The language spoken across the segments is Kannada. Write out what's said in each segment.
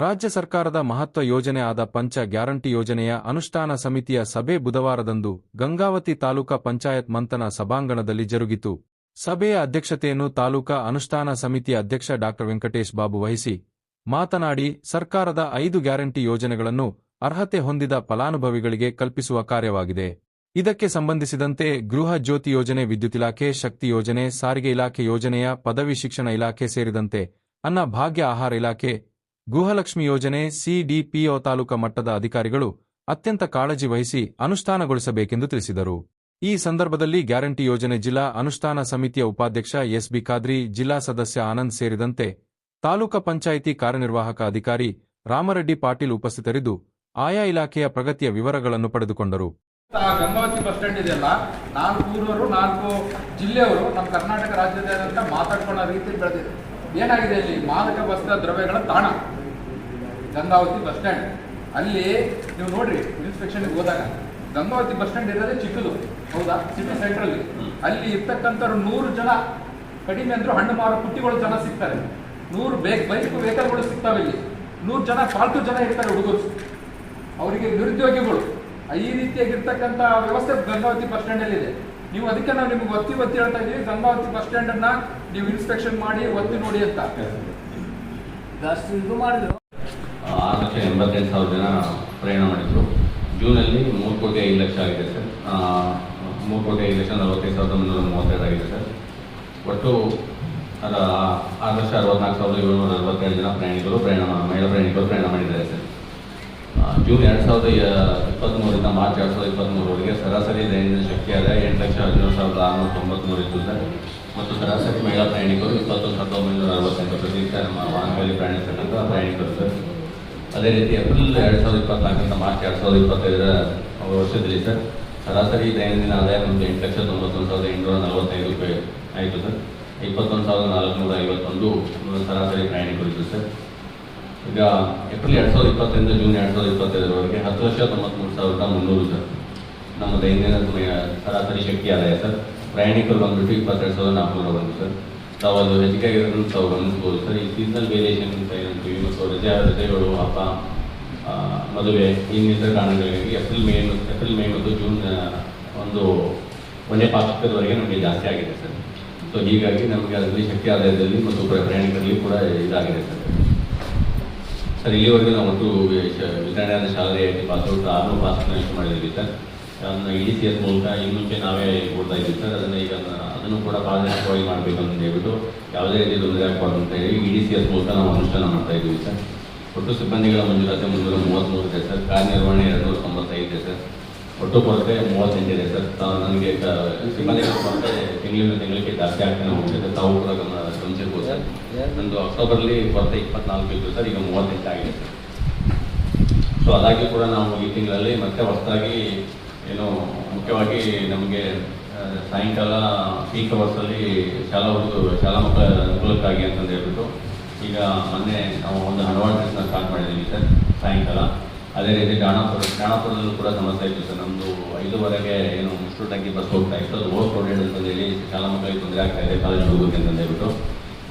ರಾಜ್ಯ ಸರ್ಕಾರದ ಮಹತ್ವ ಯೋಜನೆ ಆದ ಪಂಚ ಗ್ಯಾರಂಟಿ ಯೋಜನೆಯ ಅನುಷ್ಠಾನ ಸಮಿತಿಯ ಸಭೆ ಬುಧವಾರದಂದು ಗಂಗಾವತಿ ತಾಲೂಕಾ ಪಂಚಾಯತ್ ಮಂಥನ ಸಭಾಂಗಣದಲ್ಲಿ ಜರುಗಿತು. ಸಭೆಯ ಅಧ್ಯಕ್ಷತೆಯನ್ನು ತಾಲೂಕಾ ಅನುಷ್ಠಾನ ಸಮಿತಿಯ ಅಧ್ಯಕ್ಷ ಡಾ. ವೆಂಕಟೇಶ್ ಬಾಬು ವಹಿಸಿ ಮಾತನಾಡಿ, ಸರ್ಕಾರದ ಐದು ಗ್ಯಾರಂಟಿ ಯೋಜನೆಗಳನ್ನು ಅರ್ಹತೆ ಹೊಂದಿದ ಫಲಾನುಭವಿಗಳಿಗೆ ಕಲ್ಪಿಸುವ ಕಾರ್ಯವಾಗಿದೆ. ಇದಕ್ಕೆ ಸಂಬಂಧಿಸಿದಂತೆ ಗೃಹ ಜ್ಯೋತಿ ಯೋಜನೆ, ವಿದ್ಯುತ್ ಇಲಾಖೆ, ಶಕ್ತಿ ಯೋಜನೆ, ಸಾರಿಗೆ ಇಲಾಖೆ ಯೋಜನೆಯ ಪದವಿ ಶಿಕ್ಷಣ ಇಲಾಖೆ ಸೇರಿದಂತೆ ಅನ್ನ ಭಾಗ್ಯ ಆಹಾರ ಇಲಾಖೆ ಗೃಹಲಕ್ಷ್ಮಿ ಯೋಜನೆ ಸಿಡಿಪಿಒ ತಾಲೂಕಾ ಮಟ್ಟದ ಅಧಿಕಾರಿಗಳು ಅತ್ಯಂತ ಕಾಳಜಿ ವಹಿಸಿ ಅನುಷ್ಠಾನಗೊಳಿಸಬೇಕೆಂದು ತಿಳಿಸಿದರು. ಈ ಸಂದರ್ಭದಲ್ಲಿ ಗ್ಯಾರಂಟಿ ಯೋಜನೆ ಜಿಲ್ಲಾ ಅನುಷ್ಠಾನ ಸಮಿತಿಯ ಉಪಾಧ್ಯಕ್ಷ ಎಸ್ಬಿ ಖಾದ್ರಿ, ಜಿಲ್ಲಾ ಸದಸ್ಯ ಆನಂದ್ ಸೇರಿದಂತೆ ತಾಲೂಕಾ ಪಂಚಾಯಿತಿ ಕಾರ್ಯನಿರ್ವಾಹಕ ಅಧಿಕಾರಿ ರಾಮರೆಡ್ಡಿ ಪಾಟೀಲ್ ಉಪಸ್ಥಿತರಿದ್ದು, ಆಯಾ ಇಲಾಖೆಯ ಪ್ರಗತಿಯ ವಿವರಗಳನ್ನು ಪಡೆದುಕೊಂಡರು. ಗಂಗಾವತಿ ಬಸ್ ಸ್ಟ್ಯಾಂಡ್ ಇದೆಯಲ್ಲ ನಾಲ್ಕು ಊರವರು ನಾಲ್ಕು ಜಿಲ್ಲೆಯವರು ನಮ್ಮ ಕರ್ನಾಟಕ ರಾಜ್ಯದಾದ್ಯಂತ ಮಾತಾಡ್ಕೊಳ್ಳೋ ರೀತಿ ಬೆಳೆದಿದೆ. ಏನಾಗಿದೆ ಅಲ್ಲಿ? ಮಾದಕ ವಸ್ತ್ರ ದ್ರವ್ಯಗಳ ತಾಣ. Gangavati bus stand. ಅಲ್ಲಿ ನೀವು ನೋಡ್ರಿ ಇನ್ಸ್ಪೆಕ್ಷನ್ ಹೋದಾಗ ಗಂಗಾವತಿ ಬಸ್ ಸ್ಟ್ಯಾಂಡ್ ಇರೋದೇ ಚಿಕ್ಕದು. ಹೌದಾ? ಸಿಟಿ ಸೆಂಟ್ರಲ್ಲಿ ಅಲ್ಲಿ. ಇರ್ತಕ್ಕಂಥವ್ರು ನೂರು ಜನ, ಕಡಿಮೆ ಅಂದ್ರೂ ಹಣ್ಣು ಮಾರು ಪುಟ್ಟಿಗಳು ಜನ ಸಿಗ್ತಾರೆ. ನೂರು ಬೇಕ್, ಬೈಕ್ ವೆಹಿಕಲ್ಗಳು ಸಿಗ್ತಾವೆ ಇಲ್ಲಿ. ನೂರು ಜನ ಫಾಲ್ತು ಜನ ಇರ್ತಾರೆ ಹುಡುಗರು. ಅವರಿಗೆ ನಿರುದ್ಯೋಗಿಗಳು. ಈ ರೀತಿಯಾಗಿರ್ತಕ್ಕಂಥ ವ್ಯವಸ್ಥೆ ಗಂಗಾವತಿ ಬಸ್ ಸ್ಟ್ಯಾಂಡ್ ಅಲ್ಲಿ ಇದೆ ನೀವು ಅದಕ್ಕೆ ನಾವು ನಿಮ್ಗೆ ಒತ್ತಿ ಒತ್ತಿ ಹೇಳ್ತಾ ಇದೀವಿ. ಗಂಗಾವತಿ ಬಸ್ ಸ್ಟ್ಯಾಂಡ್ ಅನ್ನ ನೀವು ಇನ್ಸ್ಪೆಕ್ಷನ್ ಮಾಡಿ ಒತ್ತಿ ನೋಡಿ ಅಂತ. ಮಾಡಿದ್ರು. ಆರು ಲಕ್ಷ ಎಂಬತ್ತೆಂಟು ಸಾವಿರ ಜನ ಪ್ರಯಾಣ ಮಾಡಿದ್ರು. ಜೂನಲ್ಲಿ ಮೂರು ಕೋಟಿ ಐದು ಲಕ್ಷ ಆಗಿದೆ ಸರ್. ಆ, ಮೂರು ಕೋಟಿ ಐದು ಲಕ್ಷ ನಲವತ್ತೈದು ಸಾವಿರದ ಮುನ್ನೂರ ಮೂವತ್ತೆರಡು ಆಗಿದೆ ಸರ್. ಒಟ್ಟು ಅದರ ಆರು ಲಕ್ಷ ಅರವತ್ನಾಲ್ಕು ಸಾವಿರದ ಏಳ್ನೂರ ನಲವತ್ತೆರಡು ಜನ ಪ್ರಯಾಣಿಕರು ಪ್ರಯಾಣ ಮಹಿಳಾ ಪ್ರಯಾಣಿಕರು ಪ್ರಯಾಣ ಮಾಡಿದ್ದಾರೆ ಸರ್. ಜೂನ್ ಎರಡು ಸಾವಿರದ ಇಪ್ಪತ್ತ್ಮೂರಿಂದ ಮಾರ್ಚ್ ಎರಡು ಸಾವಿರದ ಇಪ್ಪತ್ತ್ಮೂರವರೆಗೆ ಸರಾಸರಿ ದೈನಂದಿನ ಶಕ್ತಿ ಆದಾಯ ಎಂಟು ಲಕ್ಷ ಹದಿನೇಳು ಸಾವಿರದ ಆರುನೂರ ತೊಂಬತ್ತ್ಮೂರು ಸರ್ ಮತ್ತು ಸರಾಸರಿ ಮಹಿಳಾ ಪ್ರಯಾಣಿಕರು ಇಪ್ಪತ್ತೊಂದು ಸಾವಿರದ ಒಂಬೈನೂರ ಅರವತ್ತೆಂಟು ಪ್ರತಿನಿತ್ಯ ನಮ್ಮ ವಾಹನಗಳಲ್ಲಿ ಪ್ರಯಾಣಿಸ್ತಕ್ಕಂಥ ಪ್ರಯಾಣಿಕರು ಸರ್. ಅದೇ ರೀತಿ ಏಪ್ರಿಲ್ ಎರಡು ಸಾವಿರದ ಇಪ್ಪತ್ನಾಲ್ಕರಿಂದ ಮಾರ್ಚ್ ಎರಡು ಸಾವಿರದ ಇಪ್ಪತ್ತೈದರ ವರ್ಷದಲ್ಲಿ ಸರ್, ಸರಾಸರಿ ದೈನಂದಿನ ಆದಾಯ ನಮ್ಮದು ಎಂಟು ಲಕ್ಷ ತೊಂಬತ್ತೊಂದು ಸಾವಿರದ ಎಂಟುನೂರ ನಲವತ್ತೈದು ರೂಪಾಯಿ ಆಯಿತು ಸರ್. ಇಪ್ಪತ್ತೊಂದು ಸಾವಿರದ ನಾಲ್ಕುನೂರ ಐವತ್ತೊಂದು ಸರಾಸರಿ ಪ್ರಯಾಣಿಕರು ಇತ್ತು ಸರ್. ಈಗ ಏಪ್ರಿಲ್ ಎರಡು ಸಾವಿರದ ಇಪ್ಪತ್ತರಿಂದ ಜೂನ್ ಎರಡು ಸಾವಿರದ ಇಪ್ಪತ್ತೈದರವರೆಗೆ ಹತ್ತು ಲಕ್ಷ ತೊಂಬತ್ತ್ಮೂರು ಸಾವಿರದ ಮುನ್ನೂರು ಸರ್. ನಮ್ಮ ದೈನಂದಿನ ಸಮಯ ಸರಾಸರಿ ಶಕ್ತಿ ಆದಾಯ ಸರ್. ಪ್ರಯಾಣಿಕರು ಬಂದುಬಿಟ್ಟು ಇಪ್ಪತ್ತೆರಡು ಸಾವಿರದ ನಾಲ್ಕುನೂರ ಒಂದು ಸರ್. ತಾವು ಅದು ಹೆಚ್ಚಿಗೆ ಆಗಿರೋದನ್ನು ತಾವು ಗಮನಿಸ್ಬೋದು ಸರ್. ಈ ಸೀಸನಲ್ ವೇರಿಯೇಷನ್ ಅಂತ ಏನಂತೀವಿ, ಮತ್ತು ರಜೆ ರಜೆಗಳು, ಹಬ್ಬ ಮದುವೆ ಇನ್ನಿತರ ಕಾರಣಗಳಿಗಾಗಿ ಏಪ್ರಿಲ್ ಮೇ ಏಪ್ರಿಲ್ ಮೇ ಮತ್ತು ಜೂನ್ ಒಂದು ಒಂದೇ ಪಾಕ್ಷಿಕದವರೆಗೆ ನಮಗೆ ಜಾಸ್ತಿ ಆಗಿದೆ ಸರ್. ಸೊ ಹೀಗಾಗಿ ನಮಗೆ ಅದರಲ್ಲಿ ಶಕ್ತಿ ಆದಾಯದಲ್ಲಿ ಮತ್ತು ಪ್ರ- ಪ್ರಯಾಣಿಕರಲ್ಲಿ ಕೂಡ ಇದಾಗಿದೆ ಸರ್. ಸರ್, ಇಲ್ಲಿವರೆಗೂ ನಾವು ಒಂದು ವಿತರಣೆಯಾದ ಪಾಸ್ ಔಟ್ ಪಾಸ್ಔಟ್ ಆರು ಪಾಸ್ನ ಇಶ್ಯೂ ಮಾಡಿದ್ದೀವಿ ಸರ್. ಅದನ್ನು ಇ ಸಿ ಎಸ್ ಮೂಲಕ ಈ ಮುಂಚೆ ನಾವೇ ಕೊಡ್ತಾ ಇದ್ವಿ ಸರ್. ಅದನ್ನು ಈಗ ಅದನ್ನು ಕೂಡ ಪಾರದರ್ಶಕವಾಗಿ ಮಾಡಬೇಕು ಅಂತ ಹೇಳ್ಬಿಟ್ಟು ಯಾವುದೇ ರೀತಿ ತೊಂದರೆ ಆಗಬಾರ್ದು ಅಂತ ಹೇಳಿ ಇ ಡಿ ಸಿ ಎಸ್ ಮೂಲಕ ನಾವು ಅನುಷ್ಠಾನ ಮಾಡ್ತಾ ಇದ್ದೀವಿ ಸರ್. ಒಟ್ಟು ಸಿಬ್ಬಂದಿಗಳ ಮಂಜೂರಾತಿ ಮುನ್ನೂರ ಮೂವತ್ತ್ಮೂರು ಇದೆ ಸರ್. ಕಾರ್ಯನಿರ್ವಹಣೆ ಎರಡು ನೂರ ತೊಂಬತ್ತೈದು ಸರ್. ಒಟ್ಟು ಕೊರತೆ ಮೂವತ್ತೆಂಟಿದೆ ಸರ್. ತಾವು ನನಗೆ ಸಿಬ್ಬಂದಿಗಳ ಕೊರತೆ ತಿಂಗಳಿಂದ ತಿಂಗಳಿಗೆ ಜಾಸ್ತಿ ಆಗ್ತಾನೆ ಹೋಗ್ತಿದೆ. ತಾವು ಕೂಡ ಗಮನ ಗಮನಿಸಿರ್ಬೋದು ಸರ್ ನಂದು ಅಕ್ಟೋಬರ್ಲಿ ಕೊರತೆ ಇಪ್ಪತ್ನಾಲ್ಕು ಇತ್ತು ಸರ್ ಈಗ ಮೂವತ್ತೆಂಟು ಆಗಿದೆ. ಸರ್ ಸೊ ಅದಾಗಿ ಕೂಡ ನಾವು ಈ ತಿಂಗಳಲ್ಲಿ ಮತ್ತೆ ಹೊಸದಾಗಿ ಏನು ಮುಖ್ಯವಾಗಿ ನಮಗೆ ಸಾಯಂಕಾಲ ಪೀಕ್ ಅವರ್ಸಲ್ಲಿ ಶಾಲಾ ಹುಡುಗರು ಶಾಲಾ ಮಕ್ಕಳ ಅನುಕೂಲಕ್ಕಾಗಿ ಅಂತಂದು ಹೇಳ್ಬಿಟ್ಟು ಈಗ ಮೊನ್ನೆ ನಾವು ಒಂದು ಹಣವಾಟನ ಸ್ಟಾರ್ಟ್ ಮಾಡಿದ್ದೀವಿ ಸರ್ ಸಾಯಂಕಾಲ. ಅದೇ ರೀತಿ ಡಾಣಾಪುರ ಡಾಣಾಪುರದಲ್ಲೂ ಕೂಡ ಸಮಸ್ಯೆ ಇತ್ತು ಸರ್ ನಮ್ಮದು ಐದುವರೆಗೆ ಏನು ಮುಷ್ಟು ಟಂಕಿ ಬಸ್ ಹೋಗ್ತಾ ಇತ್ತು. ಅದು ಓವರ್ ಕ್ರೌಡೆಡ್ ಅಂತಂದು ಹೇಳಿ ಶಾಲಾ ಮಕ್ಕಳಿಗೆ ತೊಂದರೆ ಆಗ್ತಾ ಇದೆ, ಕಾಲೇಜ್ ಹೋಗೋಕೆ ಅಂತಂದು ಹೇಳ್ಬಿಟ್ಟು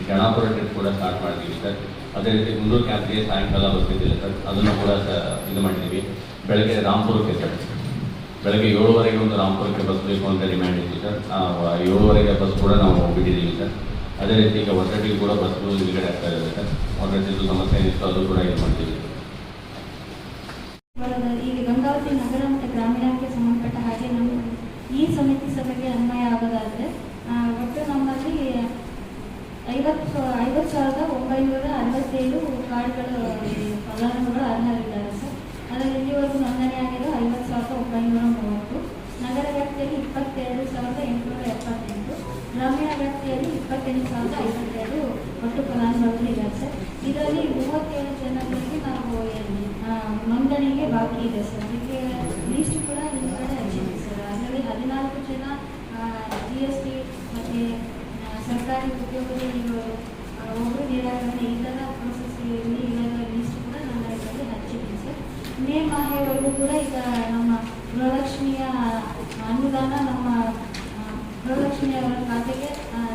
ಗಣಾಪುರ ಟ್ರಿಪ್ ಕೂಡ ಸ್ಟಾರ್ಟ್ ಮಾಡ್ತೀವಿ ಸರ್. ಅದೇ ರೀತಿ ಮುಂದೂರು ಕ್ಯಾಂಪ್ಗೆ ಸಾಯಂಕಾಲ ಬರ್ತಿದ್ದಿಲ್ಲ ಸರ್. ಅದನ್ನು ಕೂಡ ಇದು ಮಾಡಿದ್ದೀವಿ. ಬೆಳಗ್ಗೆ ರಾಮ್ಪುರಕ್ಕೆ ಸರ್. ಬೆಳಗ್ಗೆ ಏಳುವರೆಗೆ ಒಂದು ರಾಮ್ಪುರಕ್ಕೆ ಬಸ್ ಬೇಕು ಅಂತ ಡಿಮ್ಯಾಂಡ್ ಇತ್ತು ಸರ್. ಏಳುವರೆಗೆ ಬಸ್ ಕೂಡ ನಾವು ಬಿಟ್ಟಿದ್ದೀವಿ ಸರ್. ಅದೇ ರೀತಿ ಈಗ ಹೊಸಟಿಗೆ ಕೂಡ ಬಸ್ಗಳು ನಿಲುಗಡೆ ಆಗ್ತಾ ಇದೆ ಸರ್. ಹೊಸಟಿದ್ದು ಸಮಸ್ಯೆ ಏನಿತ್ತು ಅದು ಕೂಡ ಇದು ಮಾಡ್ತೀವಿ. ಈಗ ಗಂಗಾವತಿ ನಗರ ಗ್ರಾಮೀಣಕ್ಕೆ ಸಂಬಂಧಪಟ್ಟ ಹಾಗೆ ನಮ್ಮ ಈ ಸಮಿತಿ ಸಭೆಗೆ ಅನ್ವಯ ಆಗೋದಾದರೆ ಒಟ್ಟು ನಮ್ಮಲ್ಲಿ ಐವತ್ತು ಐವತ್ತು ಸಾವಿರದ ಒಂಬೈನೂರ ಅರವತ್ತೇಳು ಕಾರ್ಡ್ಗಳು ಫಲಾನುಭವಿಗಳು ಅರ್ಹರಿದ್ದಾರೆ ಸರ್ ಅದರಲ್ಲಿ ಇಲ್ಲಿವರೆಗೂ ನೋಂದಣಿ ಆಗಿರೋ ಐವತ್ತು ಸಾವಿರದ ಒಂಬೈನೂರ ಮೂವತ್ತು ನಗರ ವ್ಯಾಪ್ತಿಯಲ್ಲಿ ಇಪ್ಪತ್ತೆರಡು ಸಾವಿರದ ಎಂಟುನೂರ ಎಪ್ಪತ್ತೆಂಟು ಗ್ರಾಮೀಣ ವ್ಯಾಪ್ತಿಯಲ್ಲಿ ಇಪ್ಪತ್ತೆಂಟು ಸಾವಿರದ ಐವತ್ತೆರಡು ಒಟ್ಟು ಸರ್. ಇದರಲ್ಲಿ ಮೂವತ್ತೇಳು ಜನರಿಗೆ ನಾವು ನೋಂದಣಿಗೆ ಬಾಕಿ ಇದೆ ಸರ್. ಅದಕ್ಕೆ ಲೀಸ್ಟ್ ಕೂಡ ನಿಮ್ಮ ಕಡೆ ಹಚ್ಚಿದೆ ಸರ್. ಅದರಲ್ಲಿ ಹದಿನಾಲ್ಕು ಜನ ಜಿ ಎಸ್ ಟಿ ಮತ್ತು ಸರ್ಕಾರಿ ಉದ್ಯೋಗದಲ್ಲಿ ಒಬ್ಬರು ನಿರಾಕರಣೆ ಈ ಥರ ಪ್ರೊಸೆಸ್ಸಲ್ಲಿ ಇವಾಗ ಲೀಸ್ಟ್ ಕೂಡ ನನ್ನ ಇದರಲ್ಲಿ ಹಂಚಿದ್ದೀನಿ ಸರ್. ಮೇ ಮಾಹೆವರೆಗೂ ಕೂಡ ಈಗ ನಮ್ಮ ಗೃಹಲಕ್ಷ್ಮಿಯ ಅನುದಾನ ನಮ್ಮ ಆ, ಗೃಹಲಕ್ಷ್ಮಿ